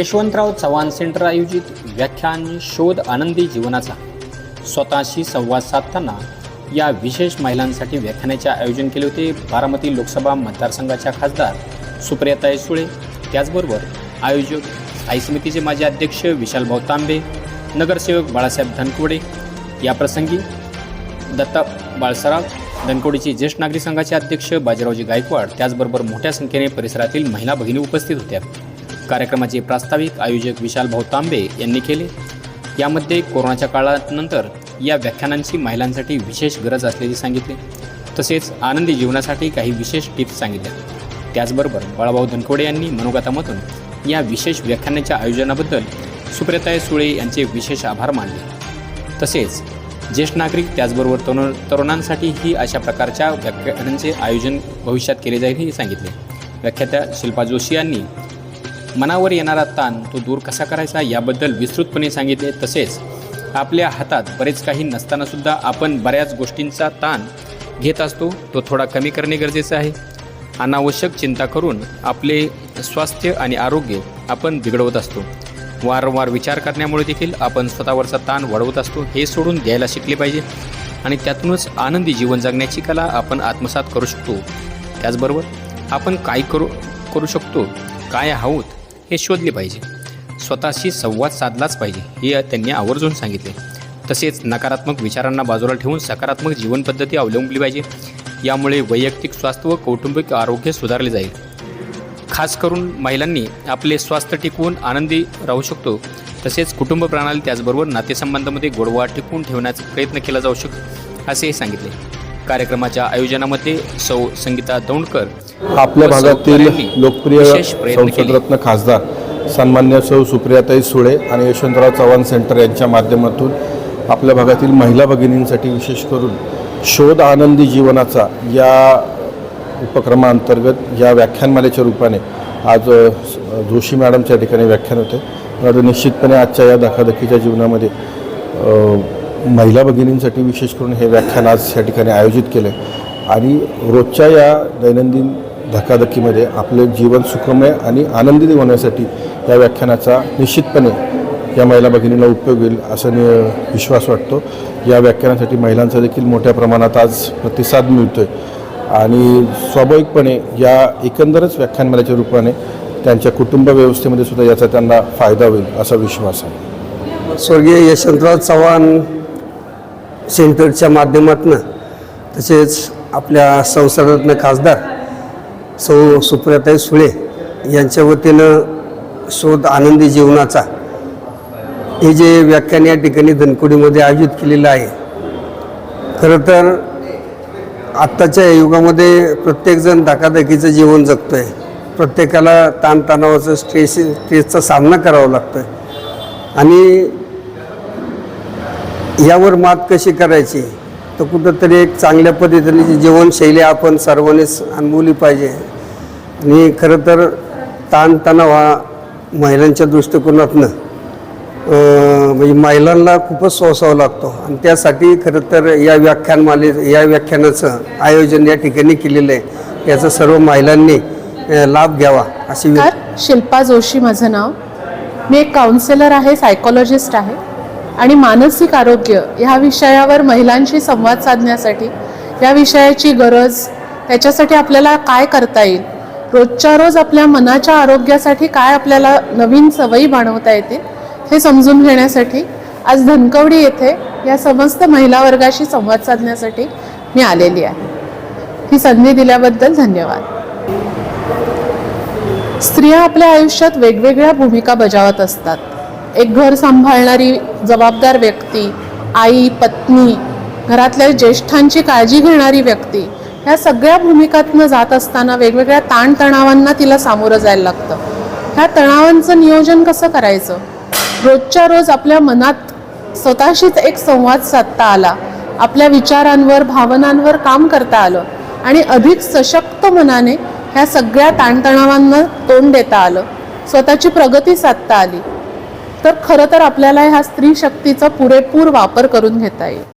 Yashwantrao Chavan centre आयोजित व्याख्यान शोध आनंदी जीवनाचा. स्वतःशी संवाद साधताना या विशेष महिलांसाठी व्याख्यानाचे आयोजन केले होते बारामती लोकसभा मतदारसंघाच्या खासदार सुप्रियाताई सुळे. त्याचबरोबर आयोजक स्थायी समितीचे माजी अध्यक्ष विशालभाऊ तांबे नगरसेवक बाळासाहेब धनकोडे याप्रसंगी दत्ता बाळसराव धनकोडीचे ज्येष्ठ नागरिक संघाचे अध्यक्ष बाजीरावजी गायकवाड त्याचबरोबर मोठ्या संख्येने परिसरातील महिला भगिनी उपस्थित होत्या. कार्यक्रमाचे प्रास्ताविक आयोजक विशाल भाऊ तांबे यांनी केले. यामध्ये कोरोनाच्या काळानंतर या व्याख्यानांची महिलांसाठी विशेष गरज असल्याचे सांगितले. तसेच आनंदी जीवनासाठी काही विशेष टिप्स सांगितल्या. त्याचबरोबर बाळाभाऊ धनकोडे यांनी मनोगतामधून या विशेष व्याख्यानाच्या आयोजनाबद्दल सुप्रियाताई सुळे यांचे विशेष आभार मानले. तसेच ज्येष्ठ नागरिक त्याचबरोबर तरुण तरुणांसाठी ही अशा प्रकारच्या व्याख्यानांचे आयोजन भविष्यात केले जाईल हे सांगितले. व्याख्यात्या शिल्पा जोशी यांनी मनावर येणारा ताण तो दूर कसा करायचा याबद्दल विस्तृतपणे सांगितले. तसेच आपल्या हातात बरेच काही नसतानासुद्धा आपण बऱ्याच गोष्टींचा ताण घेत असतो. तो थोडा कमी करणे गरजेचं आहे. अनावश्यक चिंता करून आपले स्वास्थ्य आणि आरोग्य आपण बिघडवत असतो. वारंवार विचार करण्यामुळे देखील आपण स्वतःवरचा ताण वाढवत असतो. हे सोडून द्यायला शिकले पाहिजे आणि त्यातूनच आनंदी जीवन जगण्याची कला आपण आत्मसात करू शकतो. त्याचबरोबर आपण काय करू करू शकतो? काय आहोत? हे शोधले पाहिजे. स्वतःशी संवाद साधलाच पाहिजे हे त्यांनी आवर्जून सांगितले. तसेच नकारात्मक विचारांना बाजूला ठेवून सकारात्मक जीवनपद्धती अवलंबली पाहिजे. यामुळे वैयक्तिक स्वास्थ्य व कौटुंबिक आरोग्य सुधारले जाईल. खास करून महिलांनी आपले स्वास्थ्य टिकवून आनंदी राहू शकतो. तसेच कुटुंब प्रणाली त्याचबरोबर नातेसंबंधामध्ये गोडवा टिकवून ठेवण्याचा प्रयत्न केला जाऊ शकतो असेही सांगितले. कार्यक्रमाच्या आयोजनामध्ये सौ संगीता दौंडकर आपल्या भागातील लोकप्रिय विशेष. संसदरत्न खासदार सन्मान्य सौ सुप्रियाताई सुळे आणि यशवंतराव चव्हाण सेंटर यांच्या माध्यमातून आपल्या भागातील महिला भगिनींसाठी विशेश करून शोध आनंदी जीवनाचा या उपक्रमाअंतर्गत या व्याख्यानमालेच्या रूपाने आज जोशी मॅडमच्या ठिकाणी व्याख्यान होते वाटतं निश्चितपणे आजच्या या धकाधकीच्या जीवनामध्ये महिला भगिनींसाठी विशेष करून हे व्याख्यान आज या ठिकाणी आयोजित केले आणि रोजच्या या दैनंदिन धकाधकीमध्ये आपले जीवन सुखमय आणि आनंदी होण्यासाठी या व्याख्यानाचा निश्चितपणे या महिला भगिनीला उपयोग होईल असा नि- विश्वास वाटतो. या व्याख्यानासाठी महिलांचा देखील मोठ्या प्रमाणात आज प्रतिसाद मिळतो आहे आणि स्वाभाविकपणे या एकंदरच व्याख्यानमालेच्या रूपाने त्यांच्या कुटुंब व्यवस्थेमध्ये सुद्धा याचा त्यांना फायदा होईल असा विश्वास आहे. स्वर्गीय यशवंतराव चव्हाण सेंटरच्या माध्यमातून तसेच आपल्या संसदरत्न खासदार सौ सुप्रियाताई सुळे यांच्या वतीनं शोध आनंदी जीवनाचा हे जे व्याख्यान या ठिकाणी धनकुडीमध्ये आयोजित केलेलं आहे खरं तर आत्ताच्या युगामध्ये प्रत्येकजण धकाधकीचं जीवन जगतो आहे प्रत्येकाला ताणतणावाचं स्ट्रेस स्ट्रेसचा सामना करावा लागतो आहे आणि यावर मात कशी करायची? तर कुठंतरी एक चांगल्या पद्धतीने जीवनशैली आपण सर्वांनीच अनुभवली पाहिजे. आणि खरं तर ताणतणाव हा महिलांच्या दृष्टिकोनातनं म्हणजे महिलांना खूपच सोसावा लागतो. आणि त्यासाठी खरं तर या व्याख्यानमाले या व्याख्यानाचं आयोजन या ठिकाणी केलेलं आहे. याचा सर्व महिलांनी लाभ घ्यावा अशी शिल्पा जोशी माझं नाव. मी एक काउन्सिलर आहे सायकोलॉजिस्ट आहे. आणि मानसिक आरोग्य ह्या विषयावर महिलांशी संवाद साधण्यासाठी या विषयाची गरज त्याच्यासाठी आपल्याला काय करता येईल? रोजच्या रोज आपल्या मनाच्या आरोग्यासाठी काय आपल्याला नवीन सवयी बनवता येतील हे समजून घेण्यासाठी आज धनकवडी येथे या समस्त महिला वर्गाशी संवाद साधण्यासाठी मी आलेली आहे. ही संधी दिल्याबद्दल धन्यवाद. स्त्रिया आपल्या आयुष्यात वेगवेगळ्या भूमिका बजावत असतात. एक घर सांभाळणारी जबाबदार व्यक्ती आई पत्नी घरातल्या ज्येष्ठांची काळजी घेणारी व्यक्ती ह्या सगळ्या भूमिकातनं जात असताना वेगवेगळ्या ताणतणावांना तिला सामोरं जायला लागतं. ह्या तणावांचं नियोजन कसं करायचं? रोजच्या रोज आपल्या मनात स्वतःशीच एक संवाद साधता आला. आपल्या विचारांवर भावनांवर काम करता आलं. आणि अधिक सशक्त मनाने ह्या सगळ्या ताणतणावांना तोंड देता आलं. स्वतःची प्रगती साधता आली. तर खरं तर आपल्याला ह्या स्त्री शक्तीचा पुरेपूर वापर करून घेता येईल.